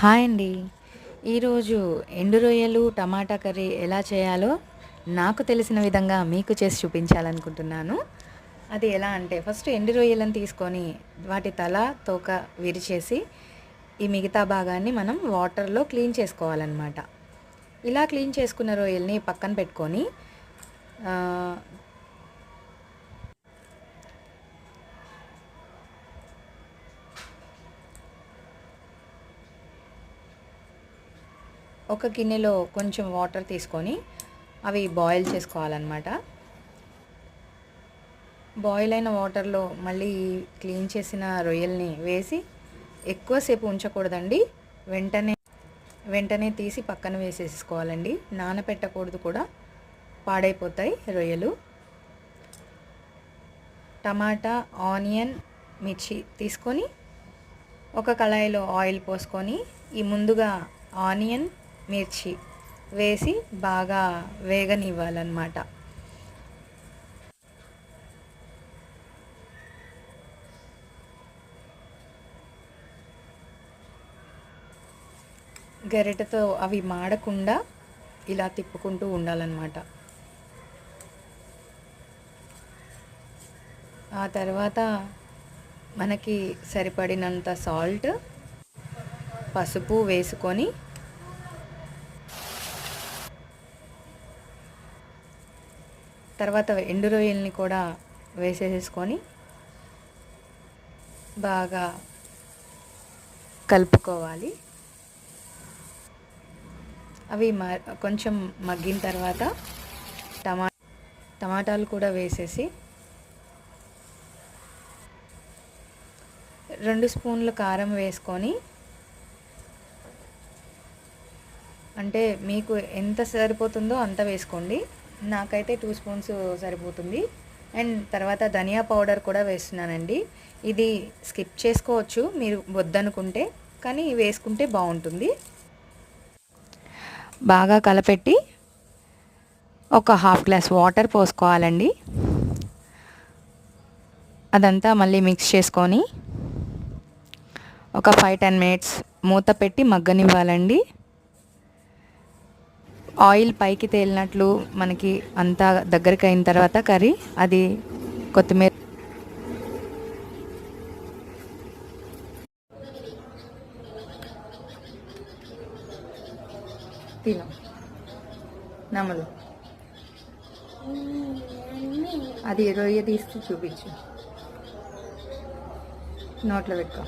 Hi అండి. ఈరోజు ఎండు రొయ్యలు టమాటా కర్రీ ఎలా చేయాలో నాకు తెలిసిన విధంగా మీకు చేసి చూపించాలనుకుంటున్నాను. అది ఎలా అంటే ఫస్ట్ ఎండు రొయ్యలను తీసుకొని వాటి తల తోక విరిచేసి ఈ మిగతా భాగాన్ని మనం వాటర్లో క్లీన్ చేసుకోవాలన్నమాట. ఇలా క్లీన్ చేసుకున్న రొయ్యల్ని పక్కన పెట్టుకొని ఒక గిన్నెలో కొంచెం వాటర్ తీసుకొని అవి బాయిల్ చేసుకోవాలన్నమాట. బాయిల్ అయిన వాటర్లో మళ్ళీ క్లీన్ చేసిన రొయ్యల్ని వేసి ఎక్కువసేపు ఉంచకూడదండి. వెంటనే వెంటనే తీసి పక్కన వేసేసుకోవాలండి. నానపెట్టకూడదు కూడా. పాడైపోతాయి రొయ్యలు. టమాటా ఆనియన్ మిర్చి తీసుకొని ఒక కళాయిలో ఆయిల్ పోసుకొని ఈ ముందుగా ఆనియన్ మిర్చి వేసి బాగా వేగనివ్వాలన్నమాట. గరిటతో అవి మాడకుండా ఇలా తిప్పుకుంటూ ఉండాలన్నమాట. ఆ తర్వాత మనకి సరిపడినంత సాల్ట్ పసుపు వేసుకొని తర్వాత ఎండు రొయ్యల్ని కూడా వేసేసుకొని బాగా కలుపుకోవాలి. అవి మ కొంచెం మగ్గిన తర్వాత టమా టమాటాలు కూడా వేసేసి రెండు స్పూన్లు కారం వేసుకొని అంటే మీకు ఎంత సరిపోతుందో అంత వేసుకోండి. నాకైతే టూ స్పూన్స్ సరిపోతుంది. అండ్ తర్వాత ధనియా పౌడర్ కూడా వేస్తున్నానండి. ఇది స్కిప్ చేసుకోవచ్చు మీరు వద్దనుకుంటే కానీ వేసుకుంటే బాగుంటుంది. బాగా కలపెట్టి ఒక హాఫ్ గ్లాస్ వాటర్ పోసుకోవాలండి. అదంతా మళ్ళీ మిక్స్ చేసుకొని ఒక ఫైవ్ టెన్ మినిట్స్ మూత పెట్టి మగ్గనివ్వాలండి. ఆయిల్ పైకి తేలినట్లు మనకి అంతా దగ్గరికి అయిన తర్వాత కర్రీ అది కొత్తిమీర. తిను. నమ్మలు అది రొయ్య తీసి చూపించు. నోట్లో పెట్టుకో.